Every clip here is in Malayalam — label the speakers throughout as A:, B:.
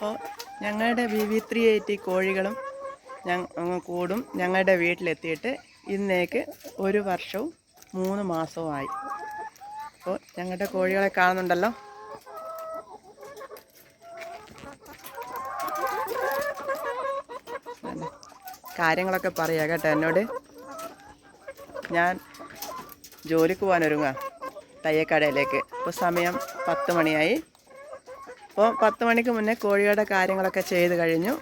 A: അപ്പോൾ ഞങ്ങളുടെ വി വി ത്രീ എയ്റ്റി കോഴികളും കൂടും. ഞങ്ങളുടെ വീട്ടിലെത്തിയിട്ട് ഇന്നേക്ക് ഒരു വർഷവും മൂന്ന് മാസവും ആയി. അപ്പോൾ ഞങ്ങളുടെ കോഴികളെ കാണുന്നുണ്ടല്ലോ? കാര്യങ്ങളൊക്കെ പറയാം കേട്ടോ എന്നോട്. ഞാൻ ജോലിക്ക് പോകാൻ ഒരുങ്ങാം തയ്യക്കടയിലേക്ക് ഇപ്പോൾ സമയം പത്ത് മണിയായി. അപ്പോൾ പത്ത് മണിക്ക് മുന്നേ കോഴിയുടെ കാര്യങ്ങളൊക്കെ ചെയ്ത് കഴിഞ്ഞു.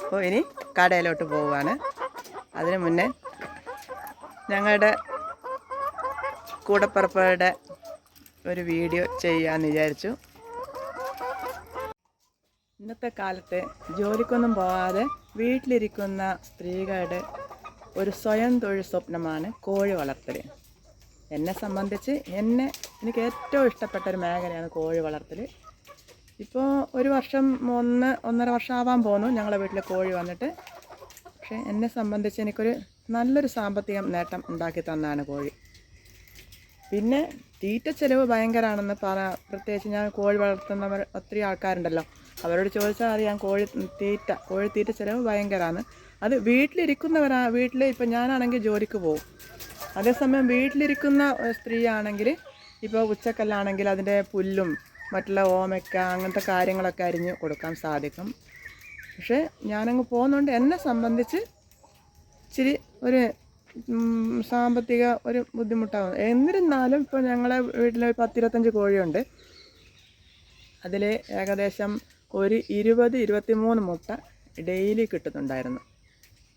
A: അപ്പോൾ ഇനി കടയിലോട്ട് പോവുകയാണ്. അതിന് മുന്നേ ഞങ്ങളുടെ കൂടപ്പറപ്പുകളുടെ ഒരു വീഡിയോ ചെയ്യാമെന്ന് വിചാരിച്ചു. ഇന്നത്തെ കാലത്ത് ജോലിക്കൊന്നും പോകാതെ വീട്ടിലിരിക്കുന്ന സ്ത്രീകളുടെ ഒരു സ്വയം തൊഴിൽ സ്വപ്നമാണ് കോഴി വളർത്തൽ എന്നെ സംബന്ധിച്ച് എന്നെ എനിക്ക് ഏറ്റവും ഇഷ്ടപ്പെട്ട ഒരു മേഖലയാണ് കോഴി വളർത്തൽ ഇപ്പോൾ ഒരു വർഷം ഒന്ന് ഒന്നര വർഷം ആവാൻ പോകുന്നു ഞങ്ങളുടെ വീട്ടിൽ കോഴി വന്നിട്ട്. പക്ഷേ എന്നെ സംബന്ധിച്ച് എനിക്കൊരു നല്ലൊരു സാമ്പത്തിക നേട്ടം ഉണ്ടാക്കി തന്നാണ് കോഴി. പിന്നെ തീറ്റ ചെലവ് ഭയങ്കരമാണെന്ന് പറ പ്രത്യേകിച്ച് ഞാൻ കോഴി വളർത്തുന്നവർ ഒത്തിരി ആൾക്കാരുണ്ടല്ലോ. അവരോട് ചോദിച്ചാൽ അറിയാം കോഴി തീറ്റ കോഴി തീറ്റ ചെലവ് ഭയങ്കരമാണ് അത് വീട്ടിലിരിക്കുന്നവരാ വീട്ടിൽ ഇപ്പം ഞാനാണെങ്കിൽ ജോലിക്ക് പോകും. അതേസമയം വീട്ടിലിരിക്കുന്ന സ്ത്രീ ആണെങ്കിൽ ഇപ്പോൾ ഉച്ചക്കല്ലാണെങ്കിൽ അതിന്റെ പുല്ലും മറ്റുള്ള ഓമയ്ക്ക അങ്ങനത്തെ കാര്യങ്ങളൊക്കെ അരിഞ്ഞ് കൊടുക്കാൻ സാധിക്കും. പക്ഷേ ഞാനങ്ങ് പോകുന്നുണ്ട് എന്നെ സംബന്ധിച്ച് ഇച്ചിരി ഒരു സാമ്പത്തിക ഒരു ബുദ്ധിമുട്ടാകും എന്നിരുന്നാലും ഇപ്പോൾ ഞങ്ങളെ വീട്ടിൽ ഒരു പത്തിരുപത്തഞ്ച് കോഴിയുണ്ട്. അതിൽ ഏകദേശം ഒരു ഇരുപത് ഇരുപത്തി മൂന്ന് മുട്ട ഡെയിലി കിട്ടുന്നുണ്ടായിരുന്നു.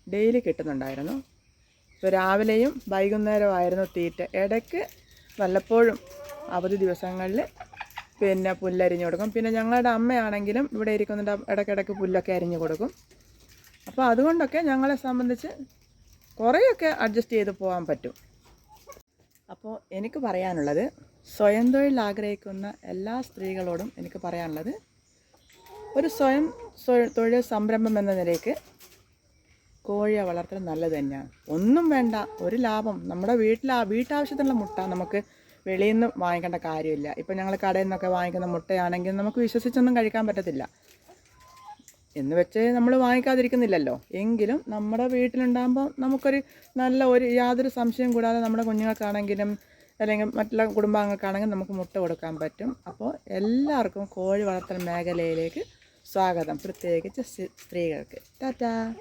A: ഡെയിലി കിട്ടുന്നുണ്ടായിരുന്നു. രാവിലെയും വൈകുന്നേരമായിരുന്നു തീറ്റ. ഇടയ്ക്ക് വല്ലപ്പോഴും അവധി ദിവസങ്ങളിൽ പിന്നെ പുല്ലരിഞ്ഞു കൊടുക്കും. പിന്നെ ഞങ്ങളുടെ അമ്മയാണെങ്കിലും ഇവിടെ ഇരിക്കുന്നുണ്ട്. ഇടയ്ക്കിടയ്ക്ക് പുല്ലൊക്കെ അരിഞ്ഞു കൊടുക്കും. അപ്പോൾ അതുകൊണ്ടൊക്കെ ഞങ്ങളെ സംബന്ധിച്ച് കുറേയൊക്കെ അഡ്ജസ്റ്റ് ചെയ്ത് പോകാൻ പറ്റും. അപ്പോൾ എനിക്ക് പറയാനുള്ളത് സ്വയം തൊഴിൽ ആഗ്രഹിക്കുന്ന എല്ലാ സ്ത്രീകളോടും എനിക്ക് പറയാനുള്ളത് ഒരു സ്വയം സ്വ- തൊഴിൽ സംരംഭം എന്ന നിലയ്ക്ക് കോഴിയെ വളർത്തൽ നല്ലത് തന്നെയാണ്. ഒന്നും വേണ്ട ഒരു ലാഭം. നമ്മുടെ വീട്ടിൽ വീട്ടാവശ്യത്തിനുള്ള മുട്ട നമുക്ക് വെളിയിൽ നിന്ന് വാങ്ങിക്കേണ്ട കാര്യമില്ല. ഇപ്പം ഞങ്ങൾ കടയിൽ നിന്നൊക്കെ വാങ്ങിക്കുന്ന മുട്ടയാണെങ്കിൽ നമുക്ക് വിശ്വസിച്ചൊന്നും കഴിക്കാൻ പറ്റത്തില്ല. എന്ന് വെച്ച് നമ്മൾ വാങ്ങിക്കാതിരിക്കുന്നില്ലല്ലോ. എങ്കിലും നമ്മുടെ വീട്ടിലുണ്ടാകുമ്പോൾ നമുക്കൊരു നല്ല ഒരു യാതൊരു സംശയം കൂടാതെ നമ്മുടെ കുഞ്ഞുങ്ങൾക്കാണെങ്കിലും അല്ലെങ്കിൽ മറ്റുള്ള കുടുംബാംഗങ്ങൾക്കാണെങ്കിലും നമുക്ക് മുട്ട കൊടുക്കാൻ പറ്റും. അപ്പോൾ എല്ലാവർക്കും കോഴി വളർത്തൽ മേഖലയിലേക്ക് സ്വാഗതം. പ്രത്യേകിച്ച് സ്ത്രീ- സ്ത്രീകൾക്ക്. ടാറ്റാ.